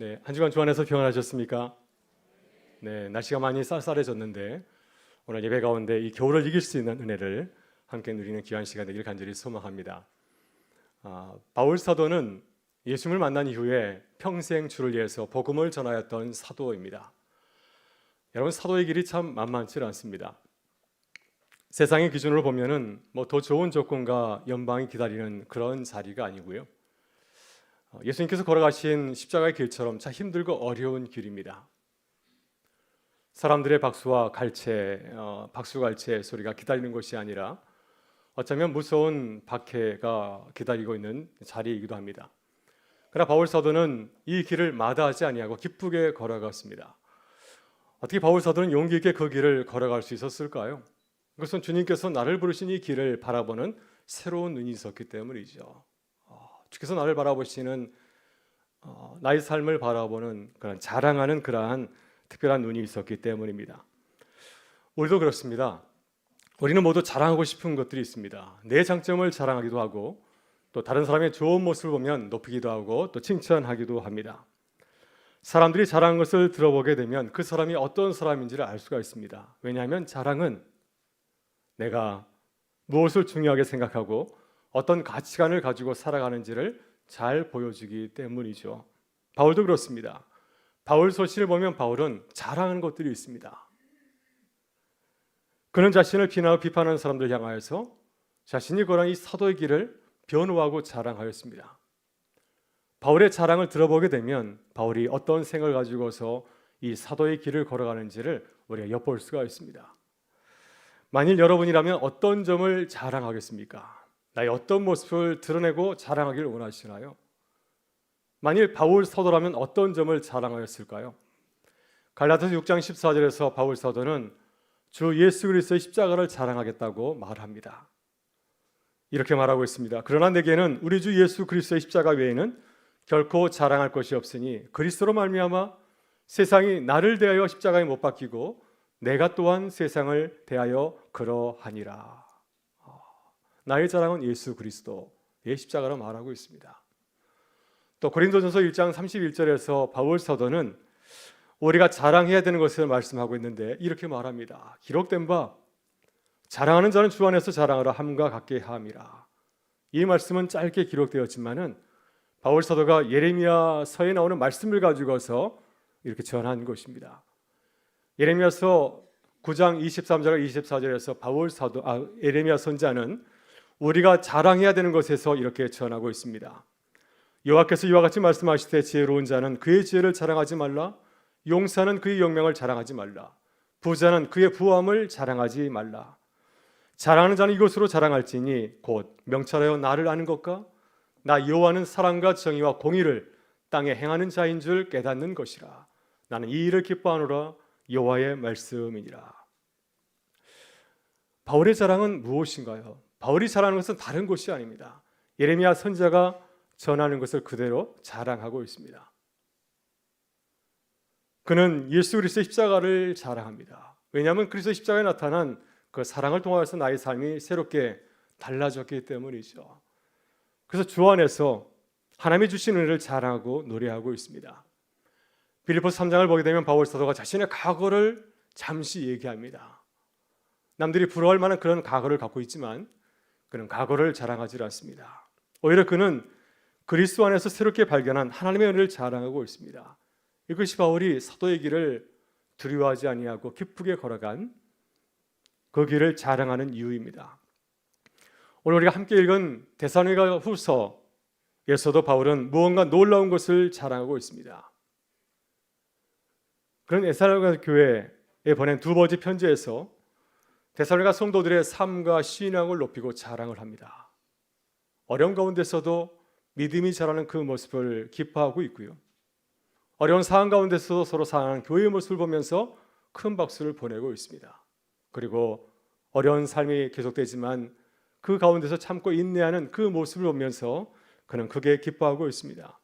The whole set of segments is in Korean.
네, 한 주간 주 안에서 평안하셨습니까? 네, 날씨가 많이 쌀쌀해졌는데 오늘 예배 가운데 이 겨울을 이길 수 있는 은혜를 함께 누리는 귀한 시간 되길 간절히 소망합니다. 아, 바울 사도는 예수님을 만난 이후에 평생 주를 위해서 복음을 전하였던 사도입니다. 여러분 사도의 길이 참 만만치 않습니다. 세상의 기준으로 보면은 뭐 더 좋은 조건과 연방이 기다리는 그런 자리가 아니고요. 어, 예수님께서 걸어가신 십자가의 길처럼 참 힘들고 어려운 길입니다. 사람들의 박수와 갈채, 어, 박수 갈채 소리가 기다리는 것이 아니라 어쩌면 무서운 박해가 기다리고 있는 자리이기도 합니다. 그러나 바울 사도는 이 길을 마다하지 아니하고 기쁘게 걸어갔습니다. 어떻게 바울 사도는 용기 있게 그 길을 걸어갈 수 있었을까요? 그것은 주님께서 나를 부르신 이 길을 바라보는 새로운 눈이 있었기 때문이죠. 어, 주께서 나를 바라보시는 어, 나의 삶을 바라보는 그런 자랑하는 그러한 특별한 눈이 있었기 때문입니다. 우리도 그렇습니다. 우리는 모두 자랑하고 싶은 것들이 있습니다. 내 장점을 자랑하기도 하고 또 다른 사람의 좋은 모습을 보면 높이기도 하고 또 칭찬하기도 합니다. 사람들이 자랑한 것을 들어보게 되면 그 사람이 어떤 사람인지를 알 수가 있습니다. 왜냐하면 자랑은 내가 무엇을 중요하게 생각하고 어떤 가치관을 가지고 살아가는지를 잘 보여주기 때문이죠. 바울도 그렇습니다. 바울 소신을 보면 바울은 자랑하는 것들이 있습니다. 그는 자신을 비난하고 비판하는 사람들 향하여서 자신이 걸은 이 사도의 길을 변호하고 자랑하였습니다. 바울의 자랑을 들어보게 되면 바울이 어떤 생각을 가지고서 이 사도의 길을 걸어가는지를 우리가 엿볼 수가 있습니다. 만일 여러분이라면 어떤 점을 자랑하겠습니까? 나의 어떤 모습을 드러내고 자랑하기를 원하시나요? 만일 바울 사도라면 어떤 점을 자랑하였을까요? 갈라디아서 6장 14절에서 바울 사도는 주 예수 그리스도의 십자가를 자랑하겠다고 말합니다. 이렇게 말하고 있습니다. 그러나 내게는 우리 주 예수 그리스도의 십자가 외에는 결코 자랑할 것이 없으니 그리스도로 말미암아 세상이 나를 대하여 십자가에 못 박히고 내가 또한 세상을 대하여 그러하니라. 나의 자랑은 예수 그리스도의 십자가로 말하고 있습니다. 또 고린도전서 1장 31절에서 바울 사도는 우리가 자랑해야 되는 것을 말씀하고 있는데 이렇게 말합니다. 기록된 바 자랑하는 자는 주 안에서 자랑하라 함과 같게 함이라. 이 말씀은 짧게 기록되었지만은 바울 사도가 예레미야서에 나오는 말씀을 가지고서 이렇게 전한 것입니다. 예레미야서 9장 23절 24절에서 바울 사도 아 예레미야 선자는 우리가 자랑해야 되는 것에서 이렇게 전하고 있습니다. 여호와께서 이와 같이 말씀하시되 지혜로운 자는 그의 지혜를 자랑하지 말라. 용사는 그의 영명을 자랑하지 말라. 부자는 그의 부함을 자랑하지 말라. 자랑하는 자는 이것으로 자랑할지니 곧 명철하여 나를 아는 것과 나 여호와는 사랑과 정의와 공의를 땅에 행하는 자인 줄 깨닫는 것이라. 나는 이 일을 기뻐하노라. 여호와의 말씀이니라. 바울의 자랑은 무엇인가요? 바울이 자랑하는 것은 다른 것이 아닙니다. 예레미야 선자가 전하는 것을 그대로 자랑하고 있습니다. 그는 예수 그리스도의 십자가를 자랑합니다. 왜냐하면 그리스도 십자가에 나타난 그 사랑을 통하여서 나의 삶이 새롭게 달라졌기 때문이죠. 그래서 주 안에서 하나님이 주신 은혜를 자랑하고 노래하고 있습니다. 빌리포스 3장을 보게 되면 바울 사도가 자신의 과거를 잠시 얘기합니다. 남들이 부러워할 만한 그런 과거를 갖고 있지만 그는 과거를 자랑하지 않습니다. 오히려 그는 그리스도 안에서 새롭게 발견한 하나님의 은혜를 자랑하고 있습니다. 이것이 바울이 사도의 길을 두려워하지 아니하고 기쁘게 걸어간 그 길을 자랑하는 이유입니다. 오늘 우리가 함께 읽은 데살로니가 후서에서도 바울은 무언가 놀라운 것을 자랑하고 있습니다. 그런 에살로니가 교회에 보낸 두 번째 편지에서 데살로니가 성도들의 삶과 신앙을 높이고 자랑을 합니다. 어려운 가운데서도 믿음이 자라는 그 모습을 기뻐하고 있고요. 어려운 상황 가운데서도 서로 사랑하는 교회의 모습을 보면서 큰 박수를 보내고 있습니다. 그리고 어려운 삶이 계속되지만 그 가운데서 참고 인내하는 그 모습을 보면서 그는 크게 기뻐하고 있습니다.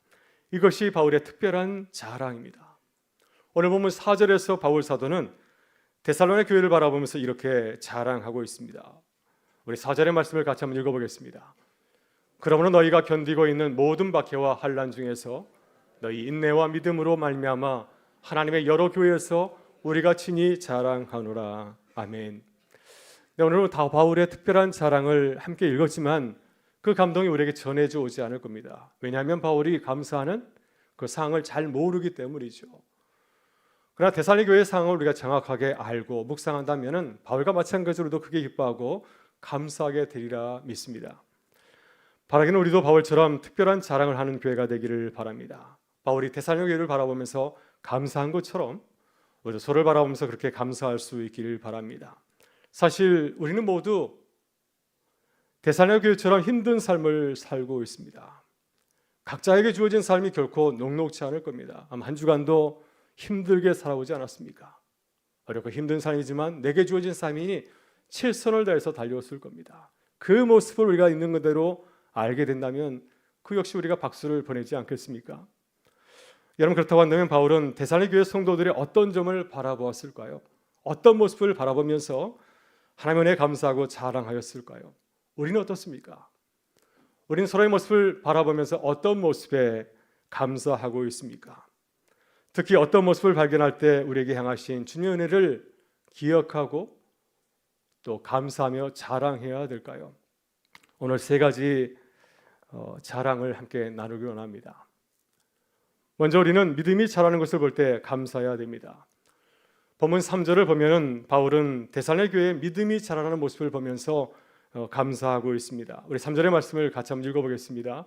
이것이 바울의 특별한 자랑입니다. 오늘 보면 4절에서 바울 사도는 데살로니 교회를 바라보면서 이렇게 자랑하고 있습니다. 우리 4절의 말씀을 같이 한번 읽어보겠습니다. 그러므로 너희가 견디고 있는 모든 박해와 환란 중에서 너희 인내와 믿음으로 말미암아 하나님의 여러 교회에서 우리가 친히 자랑하노라. 아멘. 네, 오늘은 다 바울의 특별한 자랑을 함께 읽었지만 그 감동이 우리에게 전해져 오지 않을 겁니다. 왜냐하면 바울이 감사하는 그 상황을 잘 모르기 때문이죠. 그러나 대살리 교회의 상황을 우리가 정확하게 알고 묵상한다면은 바울과 마찬가지로도 크게 기뻐하고 감사하게 되리라 믿습니다. 바라기는 우리도 바울처럼 특별한 자랑을 하는 교회가 되기를 바랍니다. 바울이 대살리 교회를 바라보면서 감사한 것처럼 우리도 서로를 바라보면서 그렇게 감사할 수 있기를 바랍니다. 사실 우리는 모두 대살리 교회처럼 힘든 삶을 살고 있습니다. 각자에게 주어진 삶이 결코 녹록지 않을 겁니다. 아마 한 주간도 힘들게 살아오지 않았습니까? 어렵고 힘든 삶이지만 내게 주어진 삶이 최선을 다해서 달려왔을 겁니다. 그 모습을 우리가 있는 그대로 알게 된다면 그 역시 우리가 박수를 보내지 않겠습니까? 여러분 그렇다고 한다면 바울은 대살리 교회 성도들의 어떤 점을 바라보았을까요? 어떤 모습을 바라보면서 하나님의 감사하고 자랑하였을까요? 우리는 어떻습니까? 우리는 서로의 모습을 바라보면서 어떤 모습에 감사하고 있습니까? 특히 어떤 모습을 발견할 때 우리에게 향하신 주님의 은혜를 기억하고 또 감사하며 자랑해야 될까요? 오늘 세 가지 어, 자랑을 함께 나누기 원합니다. 먼저 우리는 믿음이 자라는 것을 볼 때 감사해야 됩니다. 본문 3절을 보면은 바울은 데살레 교회의 믿음이 자라는 모습을 보면서 어, 감사하고 있습니다. 우리 3절의 말씀을 같이 한번 읽어보겠습니다.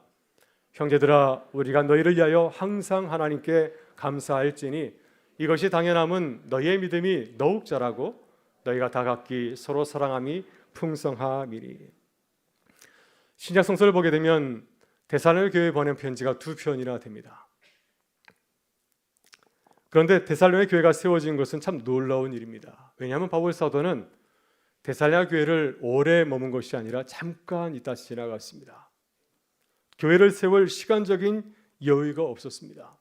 형제들아 우리가 너희를 위하여 항상 하나님께 감사할지니 이것이 당연함은 너희의 믿음이 더욱 자라고 너희가 다 각기 서로 사랑함이 풍성함이니 신약 성서를 보게 되면 데살로니 교회에 보낸 편지가 두 편이나 됩니다. 그런데 데살로니 교회가 세워진 것은 참 놀라운 일입니다. 왜냐하면 바울 사도는 데살로니 교회를 오래 머문 것이 아니라 잠깐 있다 지나갔습니다. 교회를 세울 시간적인 여유가 없었습니다.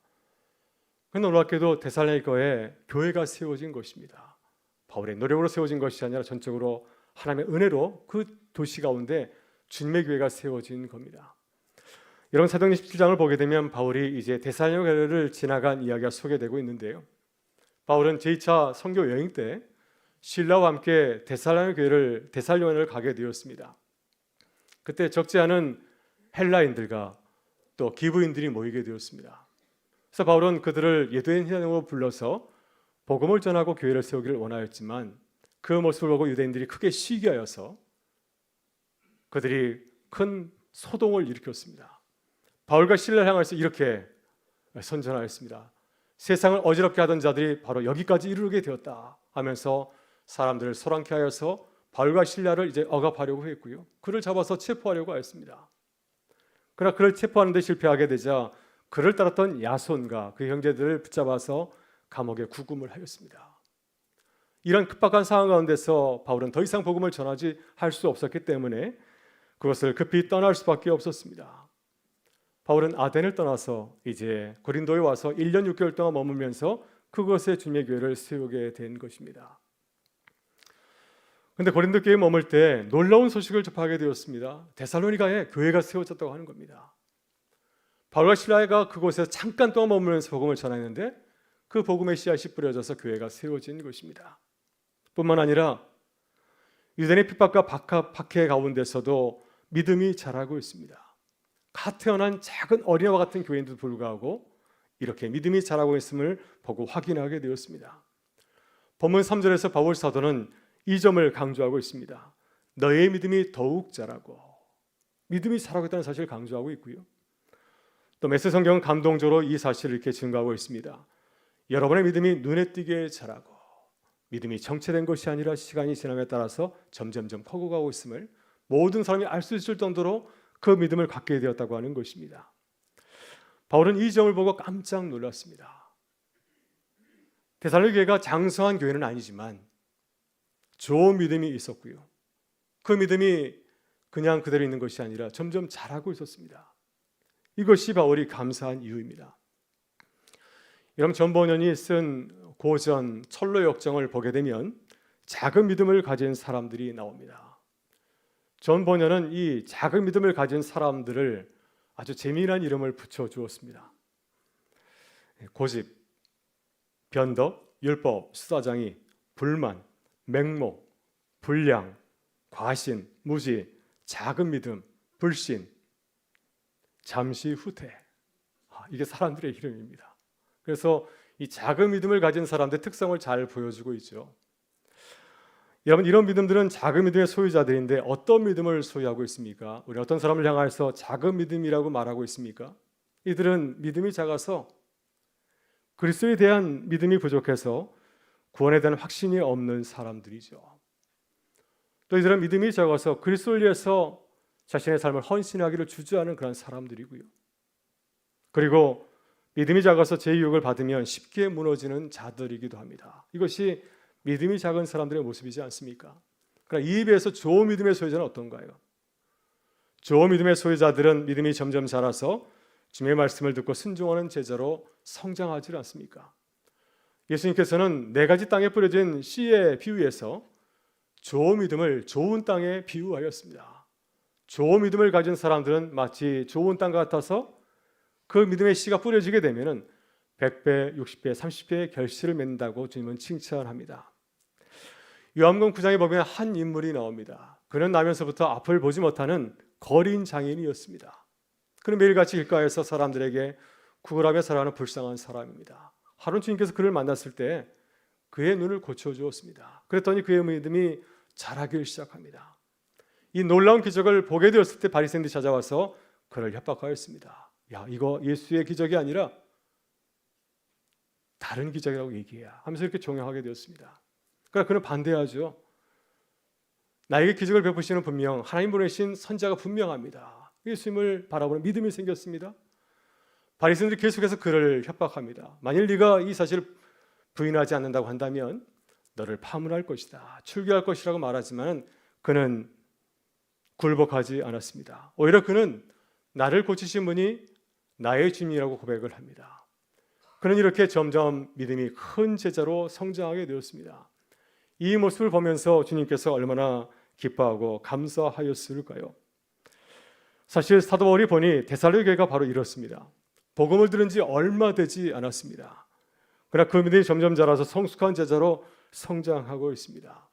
놀랍게도 데살로니가에 교회가 세워진 것입니다. 바울의 노력으로 세워진 것이 아니라 전적으로 하나님의 은혜로 그 도시 가운데 주님의 교회가 세워진 겁니다. 이런 사도행 17장을 보게 되면 바울이 이제 데살로니가 교회를 지나간 이야기가 소개되고 있는데요. 바울은 제2차 선교 여행 때 신라와 함께 데살로니가 교회를 데살로니가를 가게 되었습니다. 그때 적지 않은 헬라인들과 또 기부인들이 모이게 되었습니다. 그래서 바울은 그들을 예도인 현장으로 불러서 복음을 전하고 교회를 세우기를 원하였지만 그 모습을 보고 유대인들이 크게 시기하여서 그들이 큰 소동을 일으켰습니다. 바울과 신라를 향해서 이렇게 선전하였습니다. 세상을 어지럽게 하던 자들이 바로 여기까지 이르게 되었다 하면서 사람들을 소란케 하여서 바울과 신라를 이제 억압하려고 했고요. 그를 잡아서 체포하려고 하였습니다. 그러나 그를 체포하는 데 실패하게 되자 그를 따랐던 야손과 그 형제들을 붙잡아서 감옥에 구금을 하였습니다. 이런 급박한 상황 가운데서 바울은 더 이상 복음을 전하지 할 수 없었기 때문에 그것을 급히 떠날 수밖에 없었습니다. 바울은 아덴을 떠나서 이제 고린도에 와서 1년 6개월 동안 머물면서 그곳에 주님의 교회를 세우게 된 것입니다. 근데 고린도 교회에 머물 때 놀라운 소식을 접하게 되었습니다. 데살로니가에 교회가 세워졌다고 하는 겁니다. 바울과 신라가 그곳에서 잠깐 동안 머물면서 복음을 전했는데 그 복음의 씨앗이 뿌려져서 교회가 세워진 것입니다. 뿐만 아니라 유대인의 핍박과 박해 가운데서도 믿음이 자라고 있습니다. 갓 태어난 작은 어린아와 같은 교인도 불구하고 이렇게 믿음이 자라고 있음을 보고 확인하게 되었습니다. 본문 3절에서 바울 사도는 이 점을 강조하고 있습니다. 너의 믿음이 더욱 자라고 믿음이 자라고 있다는 사실을 강조하고 있고요. 또 메세 성경은 감동적으로 이 사실을 이렇게 증거하고 있습니다. 여러분의 믿음이 눈에 띄게 자라고 믿음이 정체된 것이 아니라 시간이 지남에 따라서 점점점 커져가고 있음을 모든 사람이 알 수 있을 정도로 그 믿음을 갖게 되었다고 하는 것입니다. 바울은 이 점을 보고 깜짝 놀랐습니다. 데살로니 교회가 장성한 교회는 아니지만 좋은 믿음이 있었고요. 그 믿음이 그냥 그대로 있는 것이 아니라 점점 자라고 있었습니다. 이것이 바울이 감사한 이유입니다. 여러분 전번연이 쓴 고전 철로 역정을 보게 되면 작은 믿음을 가진 사람들이 나옵니다. 존 번연은 이 작은 믿음을 가진 사람들을 아주 재미난 이름을 붙여 주었습니다. 고집, 변덕, 율법, 수사장이, 불만, 맹목, 불량, 과신, 무지, 작은 믿음, 불신, 잠시 후퇴. 아, 이게 사람들의 이름입니다. 그래서 이 작은 믿음을 가진 사람들의 특성을 잘 보여주고 있죠. 여러분 이런 믿음들은 작은 믿음의 소유자들인데 어떤 믿음을 소유하고 있습니까? 우리 어떤 사람을 향해서 작은 믿음이라고 말하고 있습니까? 이들은 믿음이 작아서 그리스도에 대한 믿음이 부족해서 구원에 대한 확신이 없는 사람들이죠. 또 이들은 믿음이 적어서 그리스도를 위해서 자신의 삶을 헌신하기를 주저하는 그런 사람들이고요. 그리고 믿음이 작아서 제 유혹을 받으면 쉽게 무너지는 자들이기도 합니다. 이것이 믿음이 작은 사람들의 모습이지 않습니까? 그러나 이에 비해서 좋은 믿음의 소유자는 어떤가요? 좋은 믿음의 소유자들은 믿음이 점점 자라서 주님의 말씀을 듣고 순종하는 제자로 성장하지 않습니까? 예수님께서는 네 가지 땅에 뿌려진 씨의 비유에서 좋은 믿음을 좋은 땅에 비유하였습니다. 좋은 믿음을 가진 사람들은 마치 좋은 땅 같아서 그 믿음의 씨가 뿌려지게 되면은 100배, 60배, 30배의 결실을 맺는다고 주님은 칭찬합니다. 요한복음 9장에 보면 한 인물이 나옵니다. 그는 나면서부터 앞을 보지 못하는 거린 장인이었습니다. 그는 매일같이 길가에서 사람들에게 구걸하며 살아가는 불쌍한 사람입니다. 하루 주님께서 그를 만났을 때 그의 눈을 고쳐 주었습니다. 그랬더니 그의 믿음이 자라기 시작합니다. 이 놀라운 기적을 보게 되었을 때 바리새인들이 찾아와서 그를 협박하였습니다. 야, 이거 예수의 기적이 아니라 다른 기적이라고 얘기해야 하면서 이렇게 종용하게 되었습니다. 그러나 그는 반대하죠. 나에게 기적을 베푸시는 분명 하나님 보내신 선자가 분명합니다. 예수님을 바라보는 믿음이 생겼습니다. 바리새인들이 계속해서 그를 협박합니다. 만일 네가 이 사실을 부인하지 않는다고 한다면 너를 파문할 것이다. 출교할 것이라고 말하지만 그는 굴복하지 않았습니다. 오히려 그는 나를 고치신 분이 나의 주님이라고 고백을 합니다. 그는 이렇게 점점 믿음이 큰 제자로 성장하게 되었습니다. 이 모습을 보면서 주님께서 얼마나 기뻐하고 감사하였을까요? 사실 사도 바울이 보니 데살로 교회가 바로 이렇습니다. 복음을 들은 지 얼마 되지 않았습니다. 그러나 그 믿음이 점점 자라서 성숙한 제자로 성장하고 있습니다.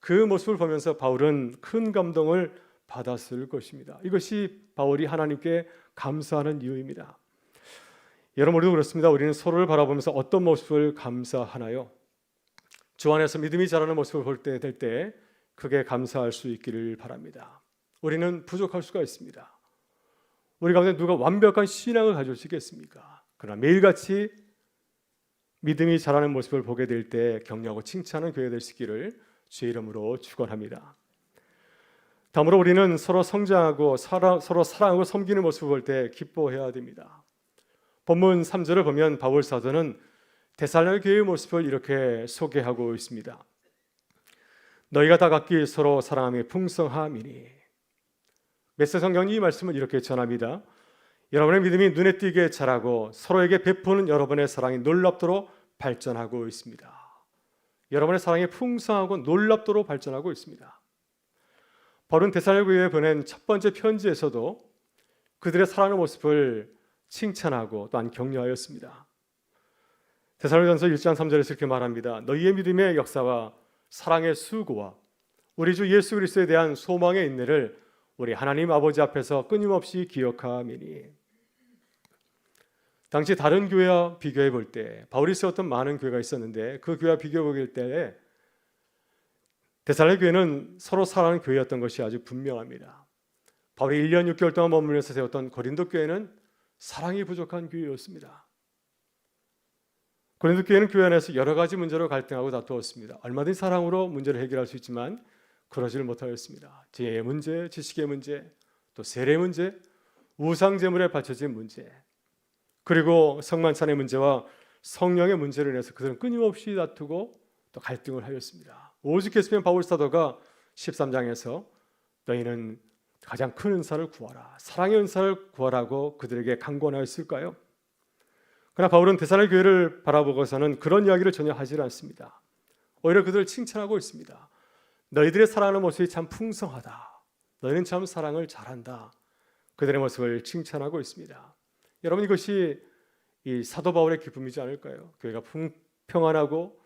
그 모습을 보면서 바울은 큰 감동을 받았을 것입니다. 이것이 바울이 하나님께 감사하는 이유입니다. 우리도 그렇습니다. 우리는 서로를 바라보면서 어떤 모습을 감사하나요? 주 안에서 믿음이 자라는 모습을 볼 때 될 때 크게 감사할 수 있기를 바랍니다. 우리는 부족할 수가 있습니다. 우리 가운데 누가 완벽한 신앙을 가질 수 있겠습니까? 그러나 매일같이 믿음이 자라는 모습을 보게 될 때 격려하고 칭찬하는 교회 될수 있기를 주의 이름으로 축원합니다. 다음으로 우리는 서로 성장하고 서로 사랑하고 섬기는 모습을 볼 때 기뻐해야 됩니다. 본문 3절을 보면 바울 사도는 데살로니 교회의 모습을 이렇게 소개하고 있습니다. 너희가 다 각기 서로 사랑함이 풍성함이니 메세 성경이 이 말씀을 이렇게 전합니다. 여러분의 믿음이 눈에 띄게 자라고 서로에게 베푸는 여러분의 사랑이 놀랍도록 발전하고 있습니다. 여러분의 사랑이 풍성하고 놀랍도록 발전하고 있습니다. 바울은 데살로교회에 보낸 첫 번째 편지에서도 그들의 사랑의 모습을 칭찬하고 또한 격려하였습니다. 데살로전서 1장 3절에서 이렇게 말합니다. 너희의 믿음의 역사와 사랑의 수고와 우리 주 예수 그리스도에 대한 소망의 인내를 우리 하나님 아버지 앞에서 끊임없이 기억하미니 당시 다른 교회와 비교해 볼 때 바울이 세웠던 많은 교회가 있었는데 그 교회와 비교해 볼때 데살로 교회는 서로 사랑하는 교회였던 것이 아주 분명합니다. 바울이 1년 6개월 동안 머물면서 세웠던 고린도 교회는 사랑이 부족한 교회였습니다. 고린도 교회는 교회 안에서 여러 가지 문제로 갈등하고 다투었습니다. 얼마든지 사랑으로 문제를 해결할 수 있지만 그러지를 못하였습니다. 지혜의 문제, 지식의 문제, 또 세례 문제, 우상 제물에 바쳐진 문제, 그리고 성만찬의 문제와 성령의 문제를 인해서 그들은 끊임없이 다투고 또 갈등을 하였습니다. 오죽했으면 바울 사도가 13장에서 너희는 가장 큰 은사를 구하라. 사랑의 은사를 구하라고 그들에게 강권하였을까요? 그러나 바울은 대사의 교회를 바라보고서는 그런 이야기를 전혀 하지 않습니다. 오히려 그들을 칭찬하고 있습니다. 너희들의 사랑하는 모습이 참 풍성하다. 너희는 참 사랑을 잘한다. 그들의 모습을 칭찬하고 있습니다. 여러분 이것이 이 사도 바울의 기쁨이지 않을까요? 교회가 풍, 평안하고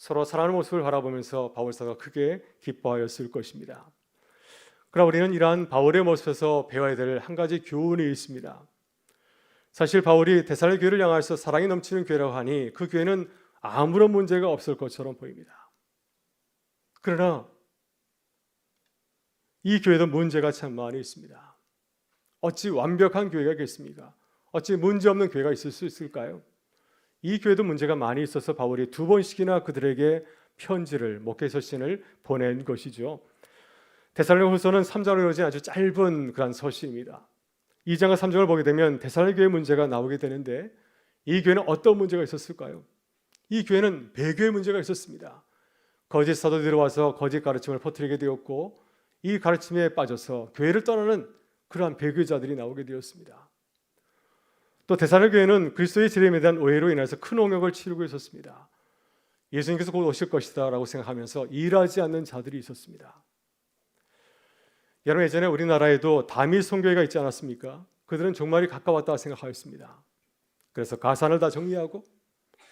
서로 사랑하는 모습을 바라보면서 바울 사도가 크게 기뻐하였을 것입니다. 그러나 우리는 이러한 바울의 모습에서 배워야 될 한 가지 교훈이 있습니다. 사실 바울이 대사의 교회를 향해서 사랑이 넘치는 교회라고 하니 그 교회는 아무런 문제가 없을 것처럼 보입니다. 그러나 이 교회도 문제가 참 많이 있습니다. 어찌 완벽한 교회가 있겠습니까? 어찌 문제 없는 교회가 있을 수 있을까요? 이 교회도 문제가 많이 있어서 바울이 두 번씩이나 그들에게 편지를 목회서 신을 보낸 것이죠. 데살로니가후서는 3장으로 이루어진 아주 짧은 그런 서신입니다. 2장과 3장을 보게 되면 데살로니 교회 문제가 나오게 되는데 이 교회는 어떤 문제가 있었을까요? 이 교회는 배교의 문제가 있었습니다. 거짓 사도들이 와서 거짓 가르침을 퍼뜨리게 되었고 이 가르침에 빠져서 교회를 떠나는 그러한 배교자들이 나오게 되었습니다. 또 대사로 교회는 그리스도의 재림에 대한 오해로 인해서 큰 홍역을 치르고 있었습니다. 예수님께서 곧 오실 것이다라고 생각하면서 일하지 않는 자들이 있었습니다. 여러분 예전에 우리나라에도 다미 선교회가 있지 않았습니까? 그들은 종말이 가까웠다 생각하였습니다. 그래서 가산을 다 정리하고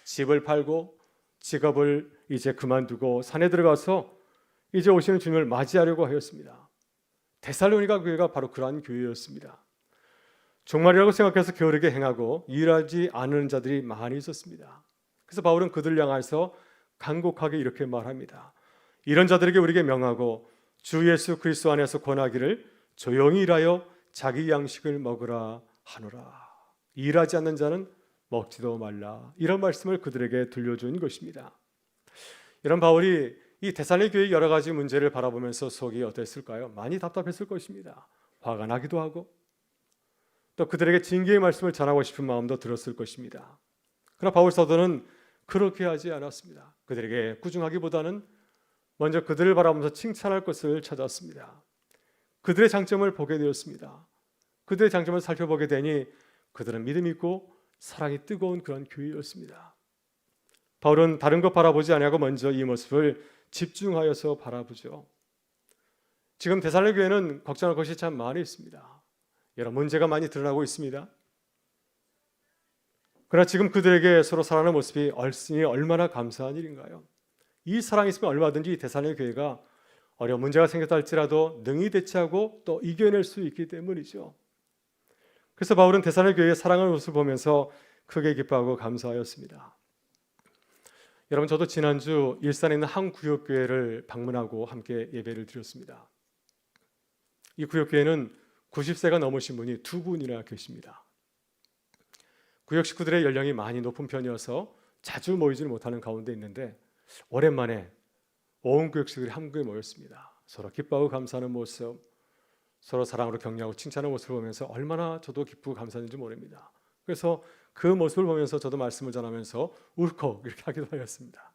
집을 팔고 직업을 이제 그만두고 산에 들어가서 이제 오시는 주님을 맞이하려고 하였습니다. 데살로니가 교회가 바로 그러한 교회였습니다. 종말이라고 생각해서 게으르게 행하고 일하지 않는 자들이 많이 있었습니다. 그래서 바울은 그들 향해서 간곡하게 이렇게 말합니다. 이런 자들에게 우리에게 명하고 주 예수 그리스도 안에서 권하기를 조용히 일하여 자기 양식을 먹으라 하노라. 일하지 않는 자는 먹지도 말라. 이런 말씀을 그들에게 들려준 것입니다. 이런 바울이 이 대살리 교회 여러 가지 문제를 바라보면서 속이 어땠을까요? 많이 답답했을 것입니다. 화가 나기도 하고 또 그들에게 징계의 말씀을 전하고 싶은 마음도 들었을 것입니다. 그러나 바울 사도는 그렇게 하지 않았습니다. 그들에게 꾸중하기보다는 먼저 그들을 바라보면서 칭찬할 것을 찾았습니다. 그들의 장점을 보게 되었습니다. 그들의 장점을 살펴보게 되니 그들은 믿음 있고 사랑이 뜨거운 그런 교회였습니다. 바울은 다른 것 바라보지 아니하고 먼저 이 모습을 집중하여서 바라보죠. 지금 대살로 교회는 걱정할 것이 참 많이 있습니다. 여러 문제가 많이 드러나고 있습니다. 그러나 지금 그들에게 서로 사랑하는 모습이 얼씬이 얼마나 감사한 일인가요? 이 사랑이 있으면 얼마든지 대산의 교회가 어려운 문제가 생겼다 할지라도 능히 대처하고 또 이겨낼 수 있기 때문이죠. 그래서 바울은 대산의 교회의 사랑하는 모습을 보면서 크게 기뻐하고 감사하였습니다. 여러분 저도 지난주 일산에 있는 한 구역교회를 방문하고 함께 예배를 드렸습니다. 이 구역교회는 90세가 넘으신 분이 두 분이나 계십니다. 구역 식구들의 연령이 많이 높은 편이어서 자주 모이지는 못하는 가운데 있는데 오랜만에 온 구역 식구들이 한국에 모였습니다. 서로 기뻐하고 감사하는 모습, 서로 사랑으로 격려하고 칭찬하는 모습을 보면서 얼마나 저도 기쁘고 감사한지 모릅니다. 그래서 그 모습을 보면서 저도 말씀을 전하면서 울컥 이렇게 하기도 하였습니다.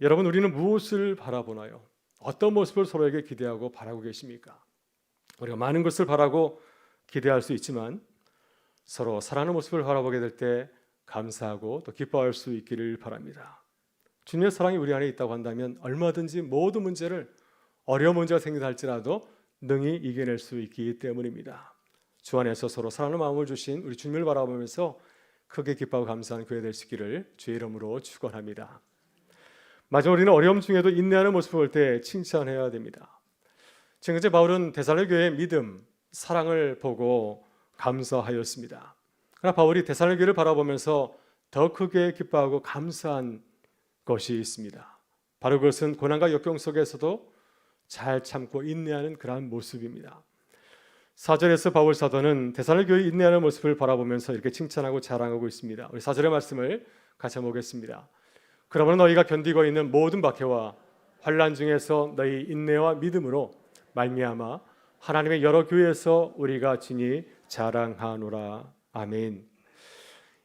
여러분 우리는 무엇을 바라보나요? 어떤 모습을 서로에게 기대하고 바라고 계십니까? 우리가 많은 것을 바라고 기대할 수 있지만 서로 사랑하는 모습을 바라보게 될 때 감사하고 또 기뻐할 수 있기를 바랍니다. 주님의 사랑이 우리 안에 있다고 한다면 얼마든지 모든 문제를 어려운 문제가 생긴다 할지라도 능히 이겨낼 수 있기 때문입니다. 주 안에서 서로 사랑하는 마음을 주신 우리 주님을 바라보면서 크게 기뻐하고 감사하는 교회 될 수 있기를 주의 이름으로 축원합니다. 마지막 우리는 어려움 중에도 인내하는 모습을 볼 때 칭찬해야 됩니다. 지금 이제 바울은 데살로 교회의 믿음, 사랑을 보고 감사하였습니다. 그러나 바울이 데살로 교회를 바라보면서 더 크게 기뻐하고 감사한 것이 있습니다. 바로 그것은 고난과 역경 속에서도 잘 참고 인내하는 그러한 모습입니다. 4절에서 바울 사도는 데살로 교회 인내하는 모습을 바라보면서 이렇게 칭찬하고 자랑하고 있습니다. 우리 4절의 말씀을 같이 보겠습니다. 그러므로 너희가 견디고 있는 모든 박해와 환란 중에서 너희 인내와 믿음으로 말미암아 하나님의 여러 교회에서 우리가 진히 자랑하노라 아멘.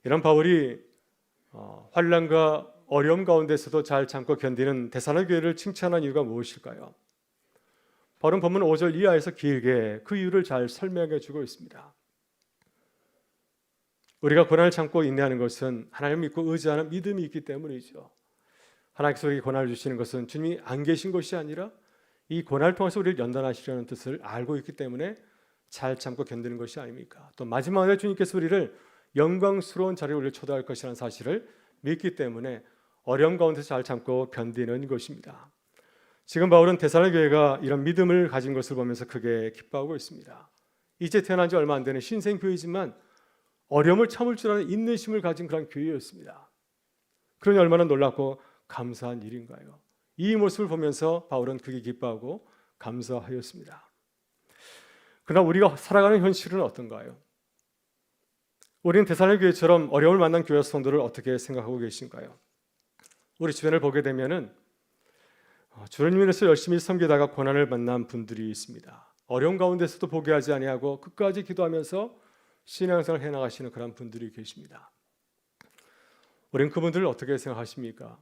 이런 바울이 어, 환란과 어려움 가운데서도 잘 참고 견디는 대사로 교회를 칭찬한 이유가 무엇일까요? 바울은 본문 5절 이하에서 길게 그 이유를 잘 설명해 주고 있습니다. 우리가 고난을 참고 인내하는 것은 하나님 믿고 의지하는 믿음이 있기 때문이죠. 하나님께서 우리에게 고난을 주시는 것은 주님이 안 계신 것이 아니라 이 고난을 통해서 우리를 연단하시려는 뜻을 알고 있기 때문에 잘 참고 견디는 것이 아닙니까? 또 마지막에 주님께서 우리를 영광스러운 자리에 우리를 초대할 것이라는 사실을 믿기 때문에 어려움 가운데서 잘 참고 견디는 것입니다. 지금 바울은 데살로 교회가 이런 믿음을 가진 것을 보면서 크게 기뻐하고 있습니다. 이제 태어난 지 얼마 안 되는 신생 교회지만 어려움을 참을 줄 아는 인내심을 가진 그런 교회였습니다. 그러니 얼마나 놀랍고 감사한 일인가요? 이 모습을 보면서 바울은 크게 기뻐하고 감사하였습니다. 그러나 우리가 살아가는 현실은 어떤가요? 우리는 대살로 교회처럼 어려움을 만난 교회 성도를 어떻게 생각하고 계신가요? 우리 주변을 보게 되면은 어, 위해서 열심히 섬기다가 고난을 만난 분들이 있습니다. 어려운 가운데서도 포기하지 아니하고 끝까지 기도하면서 신앙생활을 해 나가시는 그런 분들이 계십니다. 우리는 그분들을 어떻게 생각하십니까?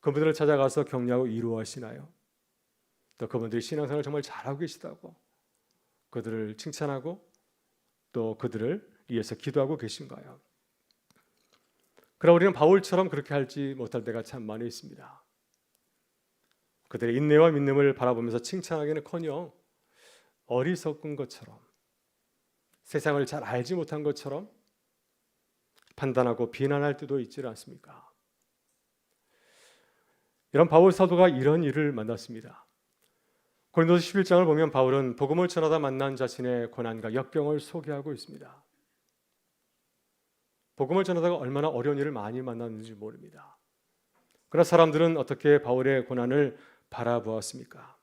그분들을 찾아가서 격려하고 위로하시나요? 또 그분들이 신앙생활을 정말 잘하고 계시다고 그들을 칭찬하고 또 그들을 위해서 기도하고 계신가요? 그러나 우리는 바울처럼 그렇게 할지 못할 때가 참 많이 있습니다. 그들의 인내와 믿음을 바라보면서 칭찬하기는커녕 어리석은 것처럼 세상을 잘 알지 못한 것처럼 판단하고 비난할 때도 있지 않습니까? 이런 바울 사도가 이런 일을 만났습니다. 고린도서 11장을 보면 바울은 복음을 전하다 만난 자신의 고난과 역경을 소개하고 있습니다. 복음을 전하다가 얼마나 어려운 일을 많이 만났는지 모릅니다. 그러나 사람들은 어떻게 바울의 고난을 바라보았습니까?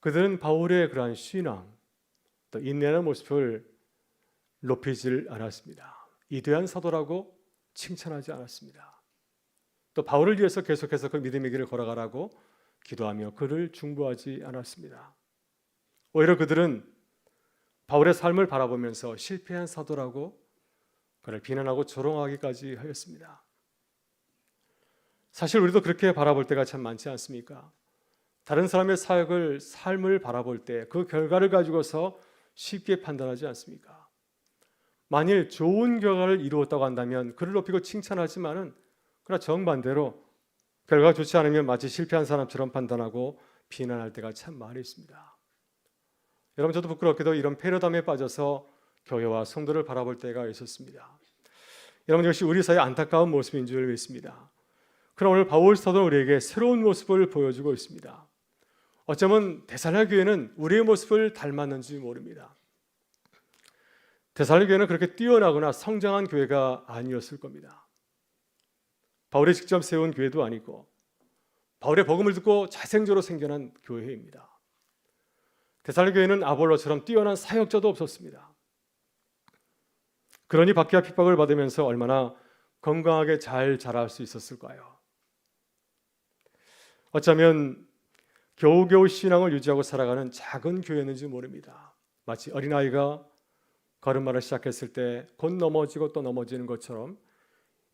그들은 바울의 그러한 신앙, 또 인내하는 모습을 높이질 않았습니다. 이대한 사도라고 칭찬하지 않았습니다. 또 바울을 위해서 계속해서 그 믿음의 길을 걸어가라고 기도하며 그를 중보하지 않았습니다. 오히려 그들은 바울의 삶을 바라보면서 실패한 사도라고 그를 비난하고 조롱하기까지 하였습니다. 사실 우리도 그렇게 바라볼 때가 참 많지 않습니까? 다른 사람의 사역을 삶을 바라볼 때 그 결과를 가지고서 쉽게 판단하지 않습니까? 만일 좋은 결과를 이루었다고 한다면 그를 높이고 칭찬하지만은 그러나 정반대로 결과가 좋지 않으면 마치 실패한 사람처럼 판단하고 비난할 때가 참 많이 있습니다. 여러분 저도 부끄럽게도 이런 패러담에 빠져서 교회와 성도를 바라볼 때가 있었습니다. 여러분 이것이 우리 사회의 안타까운 모습인 줄 믿습니다. 그럼 오늘 바울 사도는 우리에게 새로운 모습을 보여주고 있습니다. 어쩌면 데살로 교회는 우리의 모습을 닮았는지 모릅니다. 데살로 교회는 그렇게 뛰어나거나 성장한 교회가 아니었을 겁니다. 바울이 직접 세운 교회도 아니고 바울의 복음을 듣고 자생적으로 생겨난 교회입니다. 데살로 교회는 아볼로처럼 뛰어난 사역자도 없었습니다. 그러니 박해와 핍박을 받으면서 얼마나 건강하게 잘 자랄 수 있었을까요? 어쩌면 겨우겨우 신앙을 유지하고 살아가는 작은 교회였는지 모릅니다. 마치 어린아이가 걸음마를 시작했을 때 곧 넘어지고 또 넘어지는 것처럼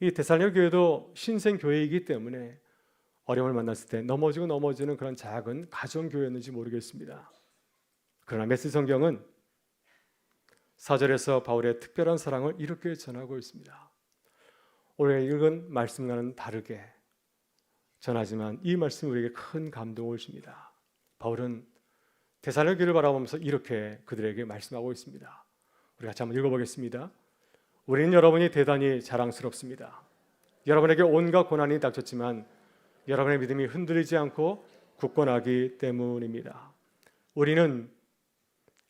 이 데살로 교회도 신생 교회이기 때문에 어려움을 만났을 때 넘어지고 넘어지는 그런 작은 가정 교회였는지 모르겠습니다. 그러나 메시 성경은 사절에서 바울의 특별한 사랑을 이렇게 전하고 있습니다. 오늘 읽은 말씀과는 다르게 전하지만 이 말씀이 우리에게 큰 감동을 줍니다. 바울은 대살로교를 바라보면서 이렇게 그들에게 말씀하고 있습니다. 우리 같이 한번 읽어보겠습니다. 우리는 여러분이 대단히 자랑스럽습니다. 여러분에게 온갖 고난이 닥쳤지만 여러분의 믿음이 흔들리지 않고 굳건하기 때문입니다. 우리는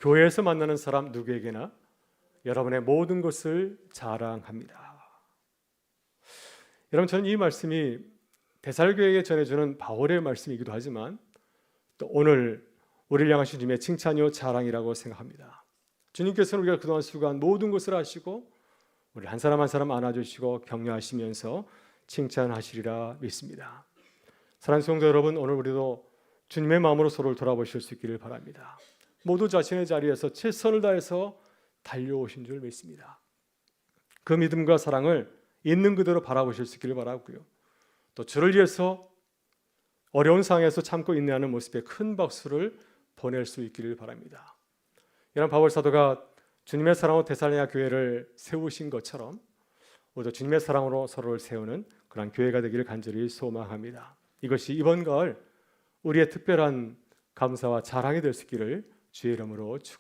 교회에서 만나는 사람 누구에게나 여러분의 모든 것을 자랑합니다. 여러분 저는 이 말씀이 대살교회에 전해주는 바울의 말씀이기도 하지만 또 오늘 우리를 향하신 주님의 칭찬이요 자랑이라고 생각합니다. 주님께서는 우리가 그동안 수고한 모든 것을 아시고 우리 한 사람 한 사람 안아주시고 격려하시면서 칭찬하시리라 믿습니다. 사랑하는 성도 여러분, 오늘 우리도 주님의 마음으로 서로를 돌아보실 수 있기를 바랍니다. 모두 자신의 자리에서 최선을 다해서 달려오신 줄 믿습니다. 그 믿음과 사랑을 있는 그대로 바라보실 수 있기를 바라고요. 또 주를 위해서 어려운 상황에서 참고 인내하는 모습에 큰 박수를 보낼 수 있기를 바랍니다. 이런 바울 사도가 주님의 사랑으로 데살로니가 교회를 세우신 것처럼 우리도 주님의 사랑으로 서로를 세우는 그런 교회가 되기를 간절히 소망합니다. 이것이 이번 가을 우리의 특별한 감사와 자랑이 될 수 있기를 주의 이름으로 축원합니다.